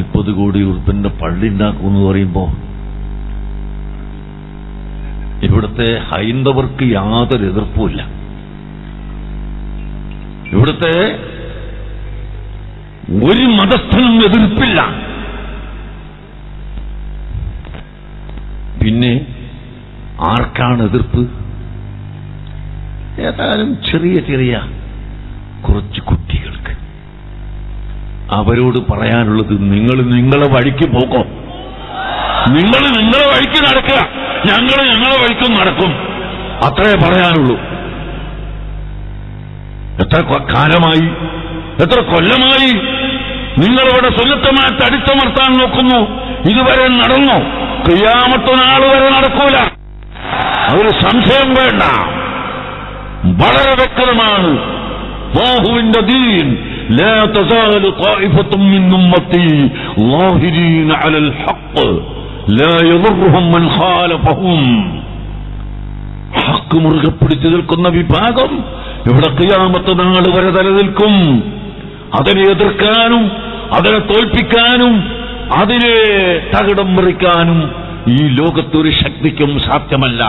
നാൽപ്പത് കോടി ഉറുപ്പിന്റെ പള്ളി ഉണ്ടാക്കുമെന്ന് പറയുമ്പോ ഇവിടുത്തെ ഹൈന്ദവർക്ക് യാതൊരു എതിർപ്പുമില്ല ഇവിടുത്തെ ഒരു മതസ്ഥനും എതിർപ്പില്ല. പിന്നെ ആർക്കാണ് എതിർപ്പ്? ഏതായാലും ചെറിയ ചെറിയ കുറച്ച് കുട്ടികൾക്ക് അവരോട് പറയാനുള്ളത് നിങ്ങൾ നിങ്ങളെ വഴിക്ക് പോക്കോ. നിങ്ങൾ നിങ്ങളെ വഴിക്ക് നടക്കുക. ഞങ്ങൾ ഞങ്ങളെ വഴിക്കും നടക്കും. അത്രേ പറയാനുള്ളൂ. എത്ര കാലമായി എത്ര കൊല്ലമായി നിങ്ങളിവിടെ സുന്നത്തമായിട്ട് തടിച്ചമർത്താൻ നോക്കുന്നു. ഇതുവരെ നടന്നു. ക്രിയാമത്ത നാൾ വരെ നടക്കൂല. അതൊരു സംശയം വേണ്ട. വളരെ വ്യക്തമാണ് ബാഹുവിന്റെ ദീൻ. لا تزال طائفة من أمتي ظاهرين على الحق لا يضرهم من خالفهم ഹക്ക് മുറുകെ പിടിച്ചു നിൽക്കുന്ന വിഭാഗം ഇവിടെ ക്രിയാമത്ത് നാൾ വരെ നിലനിൽക്കും അതിനെ എതിർക്കാനും അതിനെ തോൽപ്പിക്കാനും അതിനെ തകിടം മറിക്കാനും ഈ ലോകത്തൊരു ശക്തിക്കും സാധ്യമല്ല